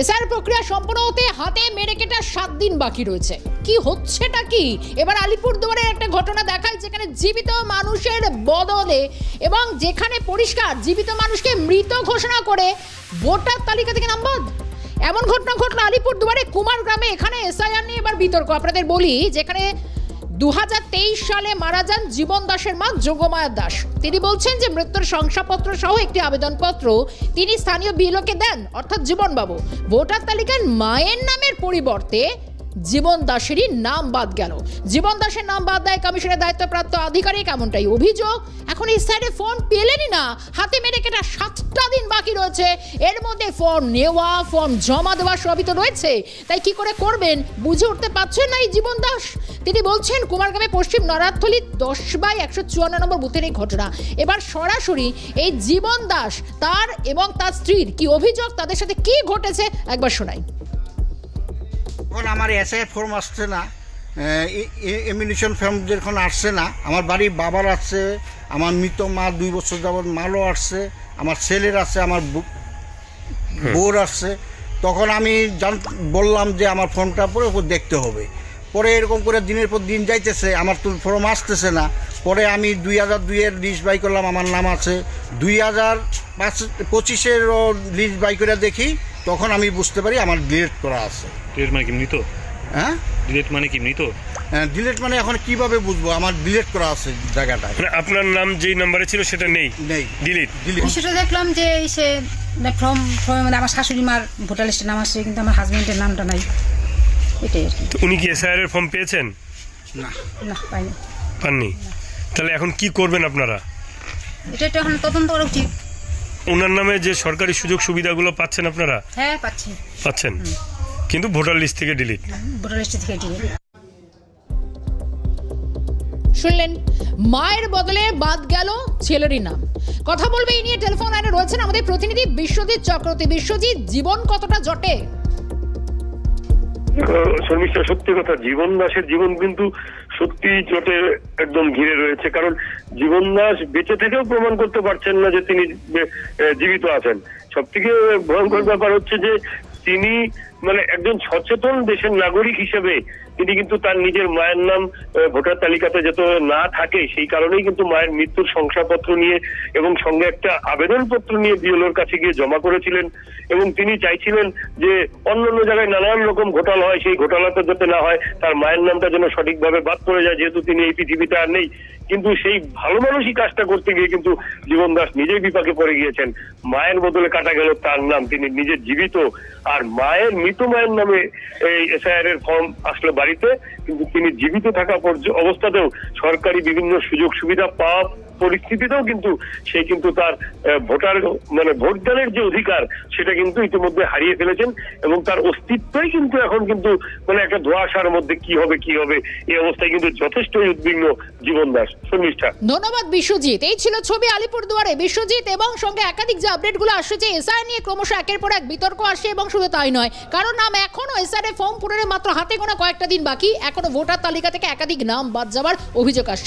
SR প্রক্রিয়া সম্পন্ন হতে হাতে মেরে কেটে সাত দিন বাকি রয়েছে। কি হচ্ছেটা কি? এবার আলিপুরদুয়ারের একটা ঘটনা দেখায় যেখানে জীবিত মানুষের বদলে এবং যেখানে পরিষ্কার জীবিত মানুষকে মৃত ঘোষণা করে ভোটার তালিকা থেকে নাম বাদ। এমন ঘটনা ঘটলো আলিপুরদুয়ারে কুমার গ্রামে এখানে এসআইআর নিয়ে এবার বিতর্ক। আপনাদের বলি, যেখানে দু হাজার তেইশ সালে মারা যান জীবন দাসের মা যোগমায়া দাস। তিনি বলছেন যে মৃত্যুর শংসাপত্র সহ একটি আবেদনপত্র তিনি স্থানীয় বিলোকে দেন, অর্থাৎ জীবনবাবু। ভোটার তালিকায় মায়ের নামের পরিবর্তে জীবন দাসেরই নাম বাদ গেল। জীবন দাসের নাম বাদ দেয় কমিশনের দায়িত্বপ্রাপ্ত আধিকারিক, এমনটাই অভিযোগ। এখন এই সাইডে ফর্ম পেলেনই না। হাতে মেরে কেটা সাতটা দিন বাকি রয়েছে। এর মধ্যে ফর্ম নেওয়া ফর্ম জমা দেওয়া সবই তো রয়েছে। তাই কি করে করবেন? বুঝে উঠতে পারছেন না এই জীবন দাস? তিনি বলছেন কুমারগ্রামে পশ্চিম নরাথলি দশ বাই একশো চুয়ান্ন নম্বর বুথের এই ঘটনা। এবার সরাসরি এই জীবন দাস তার এবং তার স্ত্রীর কি অভিযোগ? তাদের সাথে কি ঘটেছে? একবার শোনাই। এখন আমার এসআই ফর্ম আসছে না এমিনেশন ফর্ম যখন আসছে না আমার বাড়ি বাবার আসছে আমার মৃত মা দুই বছর যাবৎ মালও আসছে আমার ছেলের আছে আমার বোর বউর আসছে তখন আমি জান বললাম যে আমার ফর্মটা পরে ওকে দেখতে হবে। পরে এরকম করে দিনের পর দিন যাইতেছে আমার তো ফর্ম আসতেছে না। পরে আমি দুই হাজার দুইয়ের লিস্ট বাই করলাম আমার নাম আছে। দুই হাজার পাঁচ পঁচিশের লিস্ট বাই করে দেখি তখন আমি বুঝতে পারি আমার ডিলেট করা আছে। ডিলেট মানে কি মৃত? হ্যাঁ? ডিলেট মানে কি মৃত? ডিলেট মানে এখন কীভাবে বুঝব? আমার ডিলেট করা আছে জায়গাটায়। মানে আপনার নাম যেই নাম্বারে ছিল সেটা নেই? নেই। ডিলিট ডিলেট সেটা দেখলাম যে এই সে ফর্ম ফর্মের মধ্যে আমার শাশুড়ি মার ভোটার লিস্টের নাম আসছে কিন্তু আমার হাজবেন্ডের নামটা নাই। এটাই আর কি। উনি কি এসআইআর এর ফর্ম পেয়েছেন? না। না পাইনি। পাননি? তাহলে এখন কি করবেন আপনারা? এটা একটু এখন তদন্ত করা উচিত। ওনার নামে যে সরকারি সুযোগ সুবিধাগুলো পাচ্ছেন আপনারা? হ্যাঁ পাচ্ছি। পাচ্ছেন? কিন্তু ভোটার লিস্ট থেকে ডিলিট ভোটার লিস্টে থেকে দিয়ে শুনলেন? মায়ের বদলে বাদ গেল ছেলেরই নাম। কথা বলবে এই নিয়ে টেলিফোন লাইনে রয়েছেন আমাদের প্রতিনিধি বিশ্বজিৎ চক্রবর্তী। বিশ্বজিৎ জীবন কতটা জটে? শর্মিষ্ঠা, সত্যি কথা জীবন দাসের জীবন কিন্তু সত্যি জটে একদম ঘিরে রয়েছে। কারণ জীবন দাস বেঁচে থেকেও প্রমাণ করতে পারছেন না যে তিনি জীবিত আছেন। সব থেকে ভয়ঙ্কর ব্যাপার হচ্ছে যে তিনি মানে একজন সচেতন দেশের নাগরিক হিসেবে তিনি কিন্তু তার নিজের মায়ের নাম ভোটার তালিকাতে যাতে না থাকে, সেই কারণেই কিন্তু মায়ের মৃত্যুর শংসাপত্র নিয়ে এবং সঙ্গে একটা আবেদনপত্র নিয়ে বিএলওর কাছে গিয়ে জমা করেছিলেন এবং তিনি চাইছিলেন যে অন্যান্য জায়গায় নানান রকম ঘোটালা হয়, সেই ঘোটালাতে যাতে না হয় তার মায়ের নামটা যেন সঠিকভাবে বাদ পড়ে যায়, যেহেতু তিনি এই পৃথিবীতে আর নেই। কিন্তু সেই ভালো মানুষই কাজটা করতে গিয়ে কিন্তু জীবন দাস নিজেই বিপাকে পড়ে গিয়েছেন। মায়ের বদলে কাটা গেল তার নাম, তিনি নিজের জীবিত। আর মায়ের মৃত মায়ের নামে এই এসআইআর এর ফর্ম আসলো বাড়িতে কিন্তু তিনি জীবিত থাকা অবস্থাতেও সরকারি বিভিন্ন সুযোগ সুবিধা পাওয়া পরিস্থিতিতেও কিন্তু সে কিন্তু তার ভোটার মানে ভোটদানের যে অধিকার, সেটা কিন্তু ইতিমধ্যে হারিয়ে ফেলেছেন এবং তার অস্তিত্বই কিন্তু এখন কিন্তু মানে একটা ধোঁয়াশার মধ্যে কি হবে কি হবে, এই অবস্থায় কিন্তু যথেষ্টই উদ্বিগ্ন জীবন দাস শর্মিষ্ঠা। ধন্যবাদ বিশ্বজিৎ। এই ছিল ছবি আলিপুরদুয়ারে। বিশ্বজিৎ এবং সঙ্গে একাধিক যে আপডেটগুলো আসছে, যে এসআই নিয়ে ক্রমশ একের পর এক বিতর্ক আসে এবং শুধু তাই নয়, কারণ নাম এখনও এসআর ফর্ম পূরণের মাত্র হাতে গোনা কয়েকটা দিন বাকি। এখনও ভোটার তালিকা থেকে একাধিক নাম বাদ যাওয়ার অভিযোগ আসছে।